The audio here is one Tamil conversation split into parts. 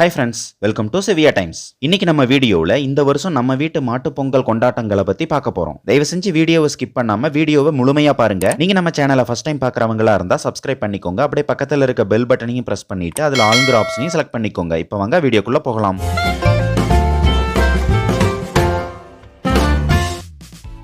Hi friends welcome to Seviya Times இன்னைக்கு நம்ம வீடியோவில் இந்த வருஷம் நம்ம வீட்டு மாட்டுப் பொங்கல் கொண்டாட்டங்களை பற்றி பார்க்க போகிறோம் தயவு செஞ்சு வீடியோவை ஸ்கிப் பண்ணாமல் வீடியோவை முழுமையாக பாருங்க. நீங்கள் நம்ம சேனலை ஃபஸ்ட் டைம் பார்க்குறவங்களா இருந்தால் சப்ஸ்கிரைப் பண்ணிக்கோங்க. அப்படியே பக்கத்தில் இருக்க பெல் பட்டனையும் ப்ரெஸ் பண்ணிட்டு அதில் ஆளுங்கிற ஆப்ஷனையும் செலக்ட் பண்ணிக்கோங்க. இப்போ வாங்க வீடியோக்குள்ளே போகலாம்.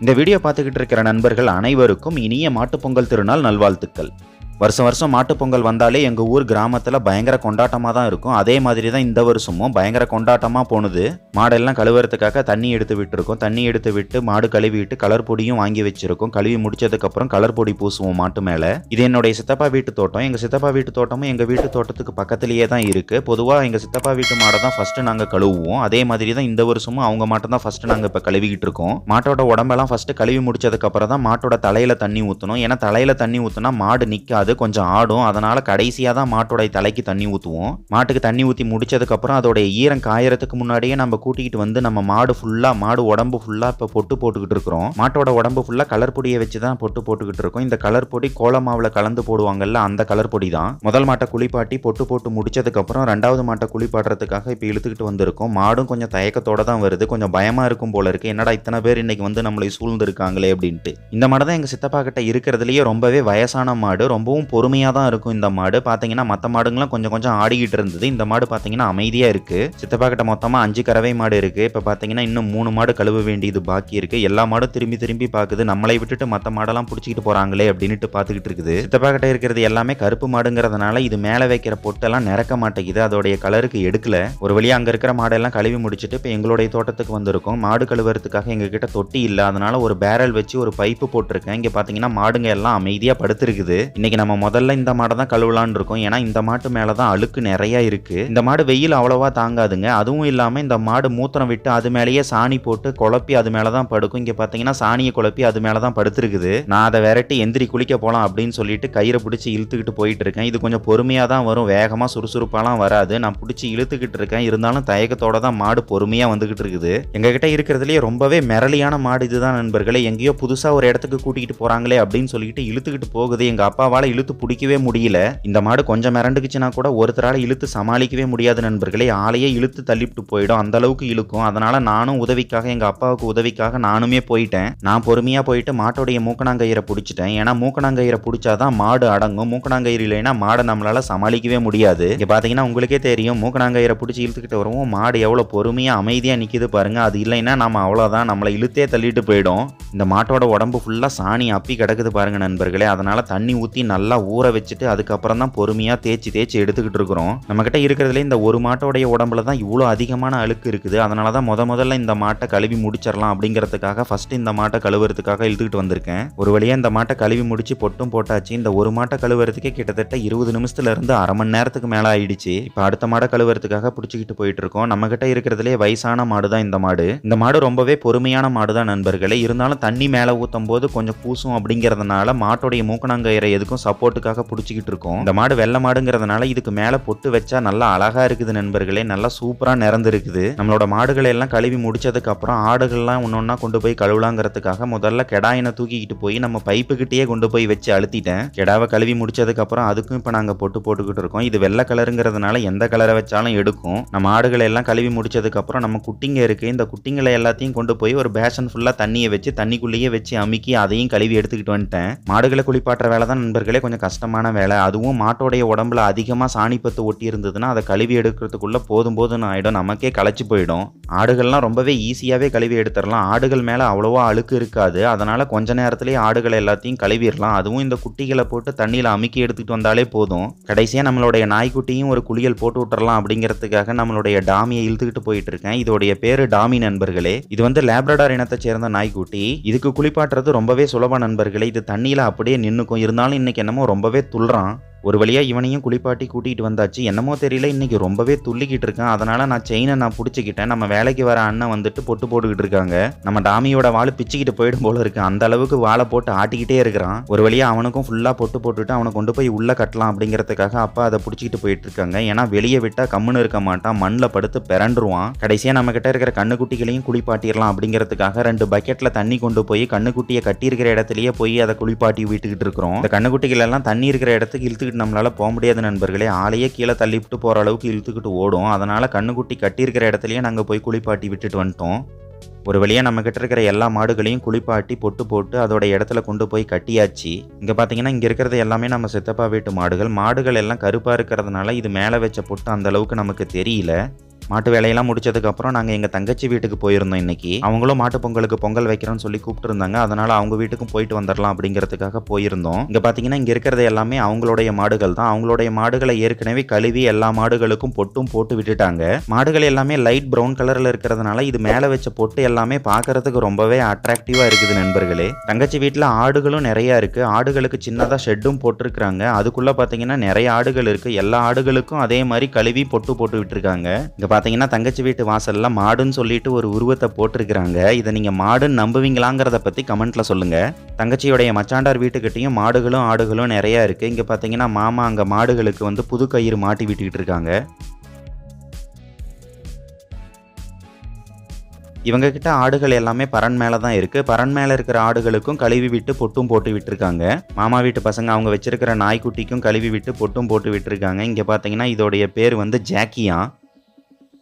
இந்த வீடியோ பார்த்துக்கிட்டு இருக்கிற நண்பர்கள் அனைவருக்கும் இனிய மாட்டுப் பொங்கல் திருநாள் நல்வாழ்த்துக்கள். வருஷம் வருஷம் மாட்டுப் பொங்கல் வந்தாலே எங்கள் ஊர் கிராமத்தில் பயங்கர கொண்டாட்டமாக தான் இருக்கும். அதே மாதிரி தான் இந்த வருஷமும் பயங்கர கொண்டாட்டமாக போனது மாடெல்லாம் கழுவுறதுக்காக தண்ணி எடுத்து விட்டுருக்கோம். தண்ணி எடுத்து விட்டு மாடு கழுவிட்டு கலர் பொடியும் வாங்கி வச்சிருக்கோம். கழுவி முடிச்சதுக்கப்புறம் கலர் பொடி பூசுவோம் மாட்டு மேலே. இது என்னுடைய சித்தப்பா வீட்டு தோட்டம். எங்கள் சித்தப்பா வீட்டு தோட்டமும் எங்கள் வீட்டு தோட்டத்துக்கு பக்கத்துலேயே தான் இருக்குது பொதுவாக எங்கள் சித்தப்பா வீட்டு மாடை தான் ஃபஸ்ட்டு நாங்கள் கழுவுவோம். அதே மாதிரி தான் இந்த வருஷமும் அவங்க மாட்டை தான் ஃபஸ்ட்டு நாங்கள் இப்போ கழுவிக்கிட்டு இருக்கோம். மாட்டோட உடம்பெல்லாம் ஃபஸ்ட்டு கழுவி முடிச்சதுக்கப்புறம் தான் மாட்டோட தலையில் தண்ணி ஊற்றணும் ஏன்னா தலையில் தண்ணி ஊற்றினா மாடு நிற்காது கொஞ்சம் ஆடும். அதனால் கடைசியாக தான் மாட்டோடைய தலைக்கு தண்ணி ஊற்றுவோம் மாட்டுக்கு தண்ணி ஊற்றி முடிச்சதுக்கப்புறம் அதோடைய ஈரம் காயறதுக்கு முன்னாடியே நம்ம கூட்டிகிட்டு வந்து நம்ம மாடு ஃபுல்லாக மாடு உடம்பு ஃபுல்லாக இப்போ பொட்டு போட்டுக்கிட்டு இருக்கிறோம். மாட்டோட உடம்பு ஃபுல்லாக கலர் பொடியை வச்சு தான் பொட்டு போட்டுக்கிட்டு இருக்கோம். இந்த கலர் பொடி கோல மாவில் கலந்து போடுவாங்கல்ல அந்த கலர் பொடி தான். முதல் மாட்டை குளிப்பாட்டி பொட்டு போட்டு முடிச்சதுக்கப்புறம் ரெண்டாவது மாட்டை குளிப்பாட்டுறதுக்காக இப்போ இழுத்துக்கிட்டு வந்திருக்கோம். மாடும் கொஞ்சம் தயக்கத்தோட தான் வருது. கொஞ்சம் பயமாக இருக்கும் போல இருக்கு. என்னடா இத்தனை பேர் இன்னைக்கு வந்து நம்மளை சூழ்ந்துருக்காங்களே அப்படின்ட்டு. இந்த மாடு தான் எங்கள் சித்தப்பா கிட்ட இருக்கிறதுலயே ரொம்பவே வயசான மாடு. ரொம்பவும் பொறுமையாக தான் இருக்கும் இந்த மாடு. பார்த்தீங்கன்னா மற்ற மாடுங்களாம் கொஞ்சம் கொஞ்சம் ஆடிக்கிட்டு இருந்தது. இந்த மாடு பார்த்தீங்கன்னா அமைதியாக இருக்குது சித்தப்பா கிட்ட மொத்தமாக அஞ்சு கறவை மாடு இருக்குது இப்போ பார்த்தீங்கன்னா இன்னும் மூணு மாடு கழுவ வேண்டியது பாக்கி இருக்குது எல்லா மாடும் திரும்பி திரும்பி பார்க்குது நம்மளை விட்டுட்டு மற்ற மாடெல்லாம் பிடிச்சிக்கிட்டு போகிறாங்களே அப்படின்ட்டு பார்த்துக்கிட்டு இருக்குது. சித்தப்பா கிட்ட இருக்கிறது எல்லாமே கருப்பு மாடுங்கிறதுனால இது மேலே வைக்கிற பொட்டெல்லாம் நிறக்க மாட்டேங்குது. அதோடைய கலருக்கு எடுக்கல. ஒரு வழியாக அங்கே இருக்கிற மாடெல்லாம் கழுவி முடிச்சுட்டு இப்போ எங்களுடைய தோட்டத்துக்கு வந்திருக்கோம். மாடு கழுவுறதுக்காக எங்ககிட்ட தொட்டி இல்லை. அதனால ஒரு பேரல் வச்சு ஒரு பைப்பு போட்டிருக்கேன். இங்கே பார்த்தீங்கன்னா மாடுங்க எல்லாம் அமைதியாக படுத்திருக்குது. இன்னைக்கு நம்ம நம்ம முதல்ல இந்த மாடை தான் கழுவலான்னு இருக்கோம். ஏன்னா இந்த மாட்டு மேலே தான் அழுக்கு நிறைய இருக்கு. இந்த மாடு வெயில் அவ்வளவா தாங்காதுங்க. அதுவும் இல்லாமல் இந்த மாடு மூத்திரம் விட்டு அது மேலேயே சாணி போட்டு குழப்பி அது மேலே தான் படுக்கும். இங்கே பார்த்தீங்கன்னா சாணியை குழப்பி அது மேலே தான் படுத்திருக்குது. நான் அதை விரட்டி எந்திரி குளிக்க போகலாம் அப்படின்னு சொல்லிட்டு கயிறை பிடிச்சி இழுத்துக்கிட்டு போயிட்டு இருக்கேன். இது கொஞ்சம் பொறுமையாக தான் வரும். வேகமாக சுறுசுறுப்பாலாம் வராது. நான் பிடிச்சி இழுத்துக்கிட்டு இருக்கேன். இருந்தாலும் தயக்கத்தோட தான் மாடு பொறுமையாக வந்துகிட்டு இருக்குது. எங்ககிட்ட இருக்கிறதுலேயே ரொம்பவே மிரளியான மாடு இதுதான் நண்பர்களே. எங்கேயோ புதுசாக ஒரு இடத்துக்கு கூட்டிகிட்டு போகிறாங்களே அப்படின்னு சொல்லிட்டு இழுத்துக்கிட்டு போகுது. எங்கள் அப்பாவால் இழுத்து பிடிக்கவே முடியல. இந்த மாடு கொஞ்சம் மிரண்டுக்குச்சுன்னா கூட ஒருத்தரால் இழுத்து சமாளிக்கவே முடியாது நண்பர்களே. ஆளையே இழுத்து தள்ளிவிட்டு போயிடும். அந்த அளவுக்கு இழுக்கும். அதனால நானும் உதவிக்காக எங்கள் அப்பாவுக்கு உதவிக்காக நானுமே போயிட்டேன். நான் பொறுமையாக போயிட்டு மாட்டோடைய மூக்கணாங்கயிறை பிடிச்சிட்டேன். ஏன்னா மூக்கணாங்கயிறை பிடிச்சாதான் மாடு அடங்கும். மூக்கணாங்கயிறு இல்லைன்னா மாடை நம்மளால சமாளிக்கவே முடியாது. இங்கே பார்த்தீங்கன்னா உங்களுக்கே தெரியும். மூக்கணாங்கயிறை பிடிச்சி இழுத்துக்கிட்டு வருவோம். மாடு எவ்வளோ பொறுமையாக அமைதியாக நிற்கிது பாருங்க. அது இல்லைன்னா நம்ம அவ்வளோதான். நம்மளை இழுத்தே தள்ளிட்டு போயிடும். இந்த மாட்டோட உடம்பு ஃபுல்லாக சாணி அப்பி கிடக்குது பாருங்க நண்பர்களே. அதனால தண்ணி ஊற்றி நல்லா ஊற வச்சுட்டு அதுக்கப்புறம் தான் பொறுமையாக தேய்ச்சி தேய்ச்சி எடுத்துக்கிட்டு இருக்கிறோம். நம்மக்கிட்ட இருக்கிறதுல இந்த ஒரு மாட்டோடைய உடம்புல தான் இவ்வளோ அதிகமான அழுக்கு இருக்குது. அதனால தான் முத முதல்ல இந்த மாட்டை கழுவி முடிச்சிடலாம் அப்படிங்கிறதுக்காக ஃபர்ஸ்ட் இந்த மாட்டை கழுவுறதுக்காக இழுத்துக்கிட்டு வந்திருக்கேன். ஒரு வழியாக இந்த மாட்டை கழுவி முடிச்சு பொட்டும் போட்டாச்சு. இந்த ஒரு மாட்டை கழுவுறதுக்கே கிட்டத்தட்ட இருபது நிமிஷத்துல இருந்து அரை மணி நேரத்துக்கு மேலே ஆயிடுச்சு. இப்போ அடுத்த மாடை கழுவுறதுக்காக பிடிச்சிக்கிட்டு போயிட்டு இருக்கோம். நம்ம கிட்ட இருக்கிறதுலே வயசான மாடு தான் இந்த மாடு. இந்த மாடு ரொம்பவே பொறுமையான மாடு தான் நண்பர்களே. இருந்தாலும் தண்ணி மேலே ஊற்றும் போது கொஞ்சம் பூசும் அப்படிங்கிறதுனால மாட்டோடைய மூக்கணாங்கயிறை எதுக்கும் சப்போர்ட்டுக்காக பிடிச்சிக்கிட்டு இருக்கோம். இந்த மாடு வெள்ளை மாடுங்கிறதுனால இதுக்கு மேலே பொட்டு வச்சா நல்லா அழகா இருக்குது நண்பர்களே. நல்லா சூப்பராக நிறந்திருக்குது. நம்மளோட மாடுகளை எல்லாம் கழுவி முடிச்சதுக்கு அப்புறம் ஆடுகள்லாம் ஒன்னொன்னா கொண்டு போய் கழுவலாங்கிறதுக்காக முதல்ல கெடாயினை தூக்கிக்கிட்டு போய் நம்ம பைப்பு கிட்டேயே கொண்டு போய் வச்சு அழுத்திட்டேன். கெடாவை கழுவி முடிச்சதுக்கு அப்புறம் அதுக்கும் இப்போ நாங்கள் பொட்டு போட்டுக்கிட்டு இருக்கோம். இது வெள்ளை கலருங்கிறதுனால எந்த கலரை வச்சாலும் எடுக்கும். நம்ம ஆடுகளை எல்லாம் கழுவி முடிச்சதுக்கு அப்புறம் நம்ம குட்டிங்க இருக்கு. இந்த குட்டிங்களை எல்லாத்தையும் கொண்டு போய் ஒரு பேஷன் ஃபுல்லாக தண்ணியை வச்சு தண்ணிக்குள்ளேயே வச்சு அமுக்கி அதையும் கழுவி எடுத்துக்கிட்டு வந்துட்டேன். மாடுகளை குளிப்பாட்டுற வேலை தான் நண்பர்களே. கொஞ்சம் கஷ்டமான வேலை. அதுவும் மாட்டோடைய உடம்புல அதிகமாக சாணிப்பத்து ஒட்டி இருந்ததுன்னா அதை கழுவி எடுக்கிறதுக்குள்ள போதும் போதும்னு ஆகிடும் நமக்கே களைச்சி போயிடும். ஆடுகள்லாம் ரொம்பவே ஈஸியாகவே கழுவி எடுத்துடலாம். ஆடுகள் மேலே அவ்வளோவா அழுக்கு இருக்காது. அதனால கொஞ்ச நேரத்திலேயே ஆடுகள் எல்லாத்தையும் கழுவிடலாம். அதுவும் இந்த குட்டிகளை போட்டு தண்ணியில் அமுக்கி எடுத்துகிட்டு வந்தாலே போதும். கடைசியாக நம்மளுடைய நாய்க்குட்டியும் ஒரு குளியல் போட்டு விட்டுறலாம் அப்படிங்கிறதுக்காக நம்மளுடைய டாமியை இழுத்துக்கிட்டு போயிட்டு இருக்கேன் இதோடைய பேரு டாமி நண்பர்களே. இது வந்து லேப்ரடார் இனத்தை சேர்ந்த நாய்க்குட்டி. இதுக்கு குளிப்பாட்டுறது ரொம்பவே சுலப நண்பர்களே. இது தண்ணியில் அப்படியே நின்றுக்கும் இருந்தாலும் இன்னைக்கு என்னமோ ரொம்பவே துள்ளுறான். ஒரு வழியாக இவனையும் குளிப்பாட்டி கூட்டிகிட்டு வந்தாச்சு. என்னமோ தெரியல இன்னைக்கு ரொம்பவே துள்ளிக்கிட்டு இருக்கான். அதனால் நான் செயினை நான் பிடிச்சிக்கிட்டேன். நம்ம வேலைக்கு வர அண்ணன் வந்துட்டு பொட்டு போட்டுக்கிட்டு இருக்காங்க. நம்ம டாமியோட வாழை பிச்சுக்கிட்டு போயிடும் போல இருக்கு. அந்த அளவுக்கு வாழை போட்டு ஆட்டிக்கிட்டே இருக்கிறான். ஒரு வழியாக அவனுக்கும் ஃபுல்லாக பொட்டு போட்டுட்டு அவனை கொண்டு போய் உள்ளே கட்டலாம் அப்படிங்கிறதுக்காக அப்பா அதை பிடிச்சிக்கிட்டு போயிட்டு இருக்காங்க. ஏன்னா வெளியே விட்டால் கம்முன்னு இருக்க மாட்டான். மண்ணில் படுத்து பிறண்டுருவான் கடைசியாக நம்ம கிட்ட இருக்கிற கண்ணுக்குட்டிகளையும் குளிப்பாட்டிடலாம் அப்படிங்கிறதுக்காக ரெண்டு பக்கெட்டில் தண்ணி கொண்டு போய் கண்ணுக்குட்டியை கட்டியிருக்கிற இடத்துலயே போய் அதை குளிப்பாட்டி விட்டுக்கிட்டு இருக்கிறோம். இந்த கண்ணுக்குட்டிகள் எல்லாம் தண்ணி இருக்கிற இடத்துக்கு இழுத்துக்கிட்டு இழுத்துக்கிட்டு நம்மளால் போக முடியாத நண்பர்களே. ஆளையே கீழே தள்ளிவிட்டு போகிற அளவுக்கு இழுத்துக்கிட்டு ஓடும். அதனால் கண்ணுக்குட்டி கட்டியிருக்கிற இடத்துலையே நாங்கள் போய் குளிப்பாட்டி விட்டுட்டு வந்துட்டோம். ஒரு வழியாக நம்ம இருக்கிற எல்லா மாடுகளையும் குளிப்பாட்டி பொட்டு போட்டு அதோட இடத்துல கொண்டு போய் கட்டியாச்சு. இங்கே பார்த்தீங்கன்னா இங்கே இருக்கிறது எல்லாமே நம்ம சித்தப்பா வீட்டு மாடுகள். மாடுகள் எல்லாம் கருப்பாக இருக்கிறதுனால இது மேலே வச்ச பொட்டு அந்தளவுக்கு நமக்கு தெரியல. மாட்டு வேலையெல்லாம் முடிச்சதுக்கப்புறம் நாங்கள் எங்கள் தங்கச்சி வீட்டுக்கு போயிருந்தோம் இன்னைக்கு. அவங்களும் மாட்டு பொங்கலுக்கு பொங்கல் வைக்கிறோன்னு சொல்லி கூப்பிட்டுருந்தாங்க. அதனால அவங்க வீட்டுக்கும் போயிட்டு வந்துடலாம் அப்படிங்கிறதுக்காக போயிருந்தோம். இங்கே பார்த்தீங்கன்னா இங்கே இருக்கிறது எல்லாமே அவங்களுடைய மாடுகள் தான். அவங்களுடைய மாடுகளை ஏற்கனவே கழுவி எல்லா மாடுகளுக்கும் பொட்டும் போட்டு விட்டுட்டாங்க. மாடுகள் எல்லாமே லைட் ப்ரௌன் கலரில் இருக்கிறதுனால இது மேலே வச்ச பொட்டு எல்லாமே பார்க்கறதுக்கு ரொம்பவே அட்ராக்டிவாக இருக்குது நண்பர்களே. தங்கச்சி வீட்டில் ஆடுகளும் நிறையா இருக்குது ஆடுகளுக்கு சின்னதாக ஷெட்டும் போட்டிருக்கிறாங்க. அதுக்குள்ளே பார்த்தீங்கன்னா நிறைய ஆடுகள் இருக்குது எல்லா ஆடுகளுக்கும் அதே மாதிரி கழுவி பொட்டு போட்டு விட்டுருக்காங்க. இங்கே பார்த்தீங்கன்னா தங்கச்சி வீட்டு வாசலில் மாடுன்னு சொல்லிட்டு ஒரு உருவத்தை போட்டிருக்கிறாங்க. இதை நீங்கள் மாடுன்னு நம்புவீங்களாங்கிறத பற்றி கமெண்ட்டில் சொல்லுங்கள் தங்கச்சியுடைய மச்சாண்டார் வீட்டுக்கிட்டையும் மாடுகளும் ஆடுகளும் நிறையா இருக்குது இங்கே பார்த்தீங்கன்னா மாமா அங்கே மாடுகளுக்கு வந்து புது கயிறு மாட்டி விட்டுக்கிட்டு இருக்காங்க. இவங்கக்கிட்ட ஆடுகள் எல்லாமே பரன் மேலே தான் இருக்குது பரன் மேலே இருக்கிற ஆடுகளுக்கும் கழுவி விட்டு பொட்டும் போட்டு விட்டுருக்காங்க. மாமா வீட்டு பசங்க அவங்க வச்சிருக்கிற நாய்க்குட்டிக்கும் கழுவி விட்டு பொட்டும் போட்டு விட்டுருக்காங்க. இங்கே பார்த்தீங்கன்னா இதோடைய பேர் வந்து ஜாக்கியா.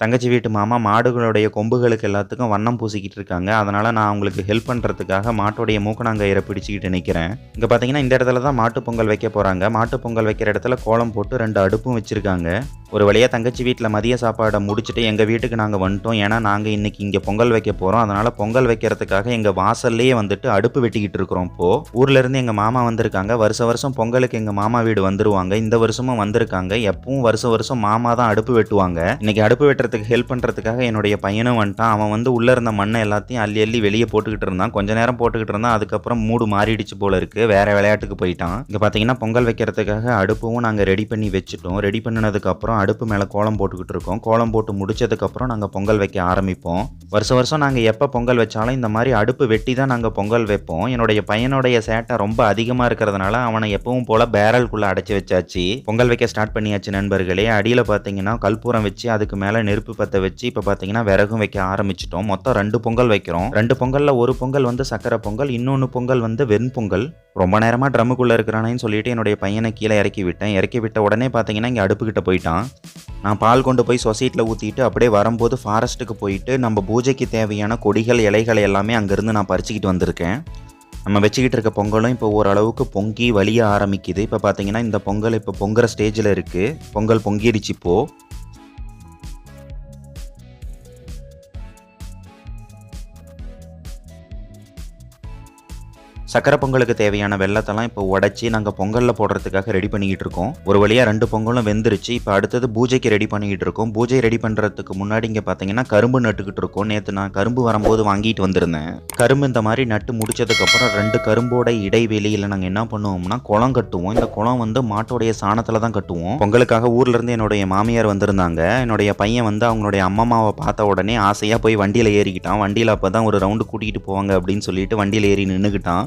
தங்கச்சி வீட்டு மாமா மாடுகளுடைய கொம்புகளுக்கு எல்லாத்துக்கும் வண்ணம் பூசிக்கிட்டு இருக்காங்க. அதனால் நான் அவங்களுக்கு ஹெல்ப் பண்ணுறதுக்காக மாட்டுடைய மூக்கணாங்கயிறை பிடிச்சிக்கிட்டு நிற்கிறேன் இங்கே பார்த்தீங்கன்னா இந்த இடத்துல தான் மாட்டு பொங்கல் வைக்க போகிறாங்க மாட்டு பொங்கல் வைக்கிற இடத்துல கோலம் போட்டு ரெண்டு அடுப்பும் வச்சுருக்காங்க. ஒரு வழியாக தங்கச்சி வீட்டில் மதிய சாப்பாடை முடிச்சுட்டு எங்கள் வீட்டுக்கு நாங்கள் வந்துட்டோம். ஏன்னா நாங்கள் இன்றைக்கி இங்கே பொங்கல் வைக்க போகிறோம் அதனால் பொங்கல் வைக்கிறதுக்காக எங்கள் வாசல்லையே வந்துட்டு அடுப்பு வெட்டிக்கிட்டு இருக்கிறோம். இப்போது ஊர்லேருந்து எங்கள் மாமா வந்திருக்காங்க. வருஷ வருஷம் பொங்கலுக்கு எங்கள் மாமா வீடு வந்துருவாங்க. இந்த வருஷமும் வந்திருக்காங்க. எப்பவும் வருஷம் வருஷம் மாமா தான் அடுப்பு வெட்டுவாங்க. இன்றைக்கி அடுப்பு வெட்டுறது பண்ணுறதுக்கு ஹெல்ப் பண்ணுறதுக்காக என்னுடைய பையனும் வந்துட்டான். அவன் வந்து உள்ளே இருந்த மண்ணை எல்லாத்தையும் அள்ளி அள்ளி வெளியே போட்டுக்கிட்டு இருந்தான். கொஞ்ச நேரம் போட்டுக்கிட்டு இருந்தான். அதுக்கப்புறம் மூடு மாறிடுச்சு போல இருக்குது வேற விளையாட்டுக்கு போயிட்டான். இங்கே பார்த்தீங்கன்னா பொங்கல் வைக்கிறதுக்காக அடுப்பும் நாங்கள் ரெடி பண்ணி வச்சுட்டோம். ரெடி பண்ணினதுக்கப்புறம் அடுப்பு மேலே கோலம் போட்டுக்கிட்டு இருக்கோம். கோலம் போட்டு முடிச்சதுக்கப்புறம் நாங்கள் பொங்கல் வைக்க ஆரம்பிப்போம். வருஷம் வருஷம் நாங்கள் எப்போ பொங்கல் வச்சாலும் இந்த மாதிரி அடுப்பு வெட்டி தான் நாங்கள் பொங்கல் வைப்போம். என்னுடைய பையனுடைய சேட்டை ரொம்ப அதிகமாக இருக்கிறதுனால அவனை எப்பவும் போல பேரல்குள்ளே அடைச்சி வச்சாச்சு. பொங்கல் வைக்க ஸ்டார்ட் பண்ணியாச்சு நண்பர்களே. அடியில் பார்த்தீங்கன்னா கற்பூரம் வச்சு அதுக்கு மேலே நெருப்பு பற்ற வச்சு இப்போ பார்த்தீங்கன்னா விறகும் வைக்க ஆரம்பிச்சிட்டோம். மொத்தம் ரெண்டு பொங்கல் வைக்கிறோம். ரெண்டு பொங்கலில் ஒரு பொங்கல் வந்து சக்கரை பொங்கல் இன்னொன்று பொங்கல் வந்து வெண்பொங்கல் ரொம்ப நேரமாக ட்ரம்முக்குள்ளே இருக்கிறானேன்னு சொல்லிட்டு என்னுடைய பையனை கீழே இறக்கி விட்டேன். இறக்கி விட்ட உடனே பார்த்தீங்கன்னா இங்கே அடுப்புக்கிட்ட போயிட்டான். நான் பால் கொண்டு போய் சொசைட்டியில் ஊற்றிட்டு அப்படியே வரும்போது ஃபாரஸ்ட்டுக்கு போயிட்டு நம்ம பூஜைக்கு தேவையான கொடிகள் இலைகள் எல்லாமே அங்கேருந்து நான் பறிச்சுக்கிட்டு வந்திருக்கேன். நம்ம வச்சுக்கிட்டு இருக்க பொங்கலும் இப்போ ஓரளவுக்கு பொங்கி வலிய ஆரம்பிக்குது. இப்போ பார்த்தீங்கன்னா இந்த பொங்கல் இப்போ பொங்குற ஸ்டேஜில் இருக்குது பொங்கல் பொங்கிடுச்சு இப்போது சக்கரை பொங்கலுக்கு தேவையான வெள்ளத்தெல்லாம் இப்போ உடச்சி நாங்கள் பொங்கலில் போடுறதுக்காக ரெடி பண்ணிக்கிட்டு இருக்கோம். ஒரு வழியாக ரெண்டு பொங்கலும் வெந்துருச்சு. இப்போ அடுத்தது பூஜைக்கு ரெடி பண்ணிக்கிட்டு இருக்கோம். பூஜை ரெடி பண்ணுறதுக்கு முன்னாடி இங்கே பார்த்தீங்கன்னா கரும்பு நட்டுக்கிட்டு இருக்கோம். நேற்று நான் கரும்பு வரும்போது வாங்கிட்டு வந்திருந்தேன். கரும்பு இந்த மாதிரி நட்டு முடிச்சதுக்கப்புறம் ரெண்டு கரும்போட இடைவெளியில் நாங்கள் என்ன பண்ணுவோம்னா குளம் கட்டுவோம். இந்த குளம் வந்து மாட்டோடைய சாணத்தில் தான் கட்டுவோம். பொங்கலுக்காக ஊர்லேருந்து என்னுடைய மாமியார் வந்திருந்தாங்க. என்னுடைய பையன் வந்து அவங்களுடைய அம்மாவை பார்த்த உடனே ஆசையாக போய் வண்டியில் ஏறிக்கிட்டான். வண்டியில் அப்போ தான் ஒரு ரவுண்டு கூட்டிகிட்டு போவாங்க அப்படின்னு சொல்லிட்டு வண்டியில் ஏறி நின்றுக்கிட்டான்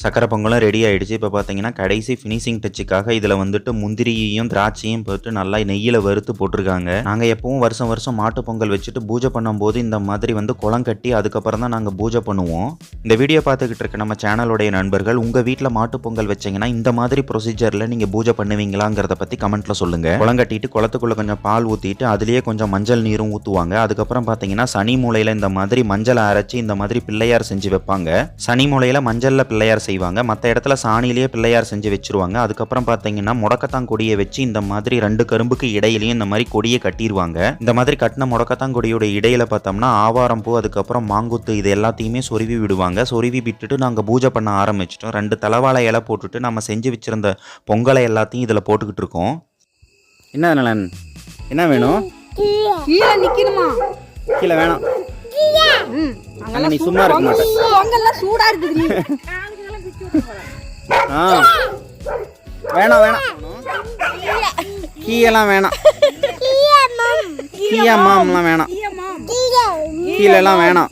சக்கரை பொங்கலும் ரெடி ஆகிடுச்சு இப்போ பார்த்தீங்கன்னா கடைசி ஃபினிஷிங் டச்சுக்காக இதில் வந்துட்டு முந்திரியையும் திராட்சையும் போட்டு நல்லா நெய்யில் வறுத்து போட்டிருக்காங்க. நாங்கள் எப்பவும் வருஷம் வருஷம் மாட்டு பொங்கல் வச்சுட்டு பூஜை பண்ணும்போது இந்த மாதிரி வந்து குளம் கட்டி அதுக்கப்புறம் தான் நாங்கள் பூஜை பண்ணுவோம். இந்த வீடியோ பார்த்துக்கிட்டு இருக்க நம்ம சேனலுடைய நண்பர்கள் உங்கள் வீட்டில் மாட்டு பொங்கல் வச்சீங்கன்னா இந்த மாதிரி ப்ரொசீஜரில் நீங்கள் பூஜை பண்ணுவீங்களாங்கிறத பற்றி கமெண்ட்டில் சொல்லுங்கள் குளம் கட்டிட்டு குளத்துக்குள்ளே கொஞ்சம் பால் ஊற்றிட்டு அதுலேயே கொஞ்சம் மஞ்சள் நீரும் ஊற்றுவாங்க அதுக்கப்புறம் பார்த்தீங்கன்னா சனி மூலையில் இந்த மாதிரி மஞ்சளை அரைச்சி இந்த மாதிரி பிள்ளையார் செஞ்சு வைப்பாங்க. சனி மூலையில் மஞ்சளில் பிள்ளையார் செய்வாங்க. மற்ற இடத்துல சாணிலேயே பிள்ளையார் செஞ்சு வச்சிருவாங்க. அதுக்கப்புறம் பார்த்தீங்கன்னா முடக்கத்தான் கொடியை வச்சு இந்த மாதிரி ரெண்டு கரும்புக்கு இடையிலையும் இந்த மாதிரி கொடியை கட்டிடுவாங்க இந்த மாதிரி கட்டின முடக்கத்தான் கொடியோட இடையில பார்த்தோம்னா ஆவாரம் பூ அதுக்கப்புறம் மாங்குத்து இது எல்லாத்தையுமே சொருவி விடுவாங்க. சொருவி விட்டுட்டு நாங்கள் பூஜை பண்ண ஆரம்பிச்சிட்டோம். ரெண்டு தலவாழை இலை போட்டுட்டு நம்ம செஞ்சு வச்சிருந்த பொங்கலை எல்லாத்தையும் இதில் போட்டுக்கிட்டு இருக்கோம். என்ன நலன்? என்ன வேணும்? கீழே நிக்கணுமா? கீழே வேணாம். நீ சும்மா இருக்க மாட்ட. பொங்கல்லாம் சூடா இருக்குது ஆ. வேணாம் வேணாம். கீயெல்லாம் வேணாம். கீயா மாம்லாம் வேணாம். கீழெல்லாம் வேணாம்.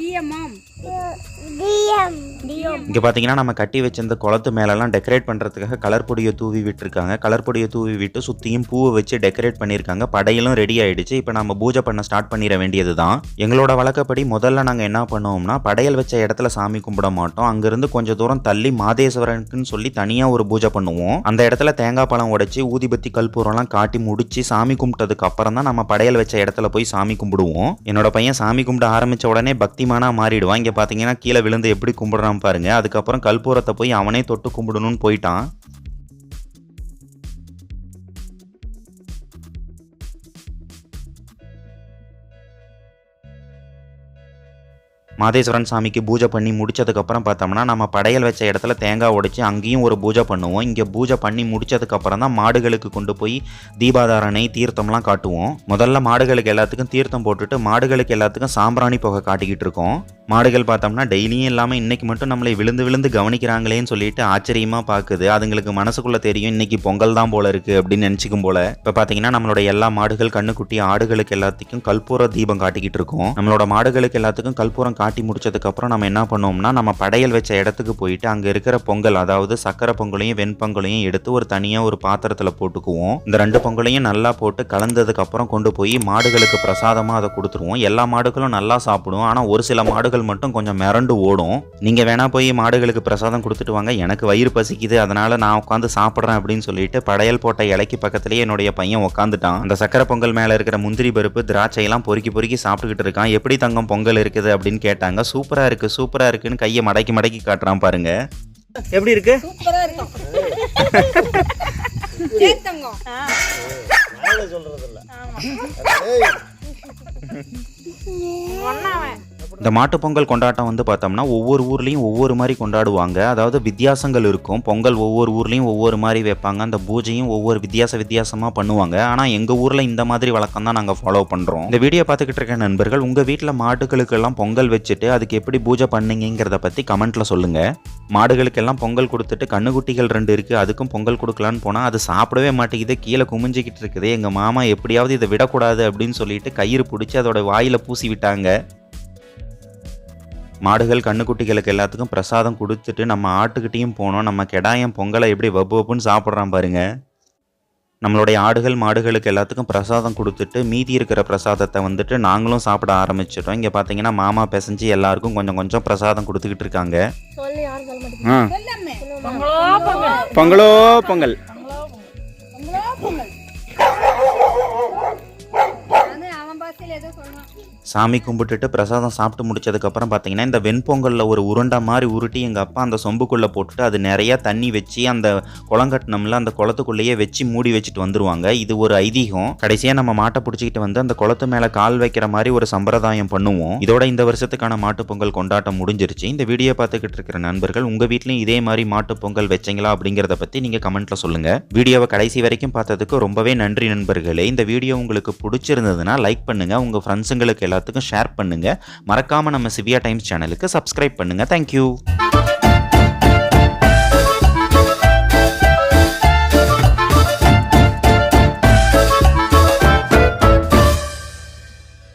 இங்கே பார்த்தீங்கன்னா நம்ம கட்டி வச்சிருந்த குளத்து மேலெல்லாம் டெக்கரேட் பண்ணுறதுக்காக கலர் பொடியை தூவி விட்டுருக்காங்க. கலர் பொடியை தூவி விட்டு சுற்றியும் பூவை வச்சு டெக்கரேட் பண்ணியிருக்காங்க படையலும் ரெடி ஆயிடுச்சு. இப்போ நம்ம பூஜை பண்ண ஸ்டார்ட் பண்ணிட வேண்டியது தான் எங்களோட வழக்கப்படி முதல்ல நாங்கள் என்ன பண்ணுவோம்னா படையல் வச்ச இடத்துல சாமி கும்பிட மாட்டோம். அங்கேருந்து கொஞ்சம் தூரம் தள்ளி மாதேஸ்வரனுக்குன்னு சொல்லி தனியாக ஒரு பூஜை பண்ணுவோம். அந்த இடத்துல தேங்காய் பழம் உடைச்சி ஊதிபத்தி கல்பூரம்லாம் காட்டி முடிச்சு சாமி கும்பிட்டதுக்கு அப்புறம் தான் நம்ம படையல் வச்ச இடத்துல போய் சாமி கும்பிடுவோம். என்னோட பையன் சாமி கும்பிட ஆரம்பிச்ச உடனே பக்திமானா மாறிடுவான். இங்கே பார்த்தீங்கன்னா கீழே விழுந்து எப்படி கும்பிடுறான் பாருங்க. அதுக்கப்புறம் கல்பூரத்தை போய் அவனே தொட்டு கும்பிடணும்னு போயிட்டான். மாதேஸ்வரன் சாமிக்கு பூஜை பண்ணி முடிச்சதுக்கப்புறம் பார்த்தோம்னா நம்ம படையல் வச்ச இடத்துல தேங்காய் உடைச்சி அங்கேயும் ஒரு பூஜை பண்ணுவோம். இங்கே பூஜை பண்ணி முடிச்சதுக்கப்புறம் தான் மாடுகளுக்கு கொண்டு போய் தீபாதாரணை தீர்த்தம்லாம் காட்டுவோம். முதல்ல மாடுகளுக்கு எல்லாத்துக்கும் தீர்த்தம் போட்டுட்டு மாடுகளுக்கு எல்லாத்துக்கும் சாம்பிராணி புகை காட்டிக்கிட்டு இருக்கோம். மாடுகள் பார்த்தோம்னா டெய்லியும் இல்லாமல் இன்றைக்கி மட்டும் நம்மளை விழுந்து விழுந்து கவனிக்கிறாங்களேன்னு சொல்லிட்டு ஆச்சரியமாக பார்க்குது. அதுங்களுக்கு மனசுக்குள்ளே தெரியும் இன்றைக்கி பொங்கல் தான் போல இருக்குது அப்படின்னு நினச்சிக்கும் போல. இப்போ பார்த்தீங்கன்னா நம்மளோட எல்லா மாடுகள் கண்ணுக்குட்டி ஆடுகளுக்கு எல்லாத்துக்கும் கல்பூர தீபம் காட்டிக்கிட்டு இருக்கோம். நம்மளோட மாடுகளுக்கு எல்லாத்துக்கும் கற்பூரம் காட்டி முடிச்சதுக்கப்புறம் நம்ம என்ன பண்ணுவோம்னா நம்ம படையல் வச்ச இடத்துக்கு போயிட்டு அங்கே இருக்கிற பொங்கல் அதாவது சக்கரை பொங்கலையும் வெண்பொங்கலையும் எடுத்து ஒரு தனியாக ஒரு பாத்திரத்தில் போட்டுக்குவோம். இந்த ரெண்டு பொங்கலையும் நல்லா போட்டு கலந்ததுக்கப்புறம் கொண்டு போய் மாடுகளுக்கு பிரசாதமாக அதை கொடுத்துருவோம். எல்லா மாடுகளும் நல்லா சாப்பிடும். ஆனால் ஒரு சில மாடுகள் மட்டும் கொஞ்சம் மிரண்டு ஓடும். நீங்கள் வேணா போய் மாடுகளுக்கு பிரசாதம் கொடுத்துட்டு வாங்க. எனக்கு வயிறு பசிக்குது அதனால் நான் உட்காந்து சாப்பிட்றேன் அப்படின்னு சொல்லிட்டு படையல் போட்ட இலைக்கு பக்கத்துலேயே என்னுடைய பையன் உட்காந்துட்டான் அந்த சக்கரை பொங்கல் மேலே இருக்கிற முந்திரி பருப்பு திராட்சை எல்லாம் பொறுக்கி பொறுக்கி சாப்பிட்டுக்கிட்டு இருக்கான். எப்படி தங்கம் பொங்கல் இருக்குது அப்படின்னு கேட்டாங்க. சூப்பராக இருக்கு சூப்பராக இருக்குன்னு கையை மடக்கி மடக்கி காட்டுறான் பாருங்க. எப்படி இருக்கு? தங்கம். இந்த மாட்டுப் பொங்கல் கொண்டாட்டம் வந்து பார்த்தோம்னா ஒவ்வொரு ஊர்லேயும் ஒவ்வொரு மாதிரி கொண்டாடுவாங்க. அதாவது வித்தியாசங்கள் இருக்கும். பொங்கல் ஒவ்வொரு ஊர்லேயும் ஒவ்வொரு மாதிரி வைப்பாங்க. அந்த பூஜையும் ஒவ்வொரு வித்தியாச வித்தியாசமாக பண்ணுவாங்க. ஆனால் எங்கள் ஊரில் இந்த மாதிரி வழக்கம் தான் நாங்கள் ஃபாலோ பண்ணுறோம் இந்த வீடியோ பார்த்துக்கிட்டு இருக்க நண்பர்கள் உங்கள் வீட்டில் மாட்டுகளுக்கெல்லாம் பொங்கல் வச்சுட்டு அதுக்கு எப்படி பூஜை பண்ணீங்கிறத பற்றி கமெண்ட்டில் சொல்லுங்கள் மாடுகளுக்கெல்லாம் பொங்கல் கொடுத்துட்டு கண்ணுக்குட்டிகள் ரெண்டு இருக்குது அதுக்கும் பொங்கல் கொடுக்கலான்னு போனால் அது சாப்பிடவே மாட்டேங்குது. கீழே குமிஞ்சிக்கிட்டு இருக்குது. எங்கள் மாமா எப்படியாவது இதை விடக்கூடாது அப்படின்னு சொல்லிட்டு கயிறு பிடிச்சி அதோட வாயில் பூசி விட்டாங்க. மாடுகள் கண்ணுக்குட்டிகளுக்கு எல்லாத்துக்கும் பிரசாதம் கொடுத்துட்டு நம்ம ஆட்டுக்கிட்டேயும் போனோம். நம்ம கெடாயம் பொங்கலை எப்படி வப்பு வப்புன்னு சாப்பிட்றான் பாருங்க. நம்மளுடைய ஆடுகள் மாடுகளுக்கு எல்லாத்துக்கும் பிரசாதம் கொடுத்துட்டு மீதி இருக்கிற பிரசாதத்தை வந்துட்டு நாங்களும் சாப்பிட ஆரம்பிச்சிட்டோம். இங்கே பார்த்தீங்கன்னா மாமா பிசைஞ்சு எல்லாருக்கும் கொஞ்சம் கொஞ்சம் பிரசாதம் கொடுத்துக்கிட்டு இருக்காங்க. பொங்கல் பொங்கலோ. சாமி கும்பிட்டுட்டு பிரசாதம் சாப்பிட்டு முடிச்சதுக்கப்புறம் பார்த்தீங்கன்னா இந்த வெண்பொங்கலில் ஒரு உருண்டை மாதிரி உருட்டி எங்கள் அப்பா அந்த சொம்புக்குள்ளே போட்டுட்டு அது நிறைய தண்ணி வச்சு அந்த குளம் கட்டினம்ல அந்த குளத்துக்குள்ளேயே வச்சு மூடி வச்சுட்டு வந்துருவாங்க. இது ஒரு ஐதீகம். கடைசியாக நம்ம மாட்டை பிடிச்சிக்கிட்டு வந்து அந்த குளத்து மேலே கால் வைக்கிற மாதிரி ஒரு சம்பிரதாயம் பண்ணுவோம். இதோட இந்த வருஷத்துக்கான மாட்டுப்பொங்கல் கொண்டாட்டம் முடிஞ்சிருச்சு. இந்த வீடியோ பார்த்துக்கிட்டு இருக்கிற நண்பர்கள் உங்கள் வீட்லையும் இதே மாதிரி மாட்டுப் பொங்கல் வச்சீங்களா அப்படிங்கிறத பற்றி நீங்கள் கமெண்ட்டில் சொல்லுங்கள் வீடியோவை கடைசி வரைக்கும் பார்த்ததுக்கு ரொம்பவே நன்றி நண்பர்களே. இந்த வீடியோ உங்களுக்கு பிடிச்சிருந்ததுன்னா லைக் பண்ணுங்கள் உங்கள் ஃப்ரெண்ட்ஸுங்களுக்கு எல்லாத்துக்கும் ஷேர் பண்ணுங்கள் மறக்காமல் நம்ம சிவியா டைம்ஸ் சேனலுக்கு சப்ஸ்கிரைப் பண்ணுங்கள் தேங்க்யூ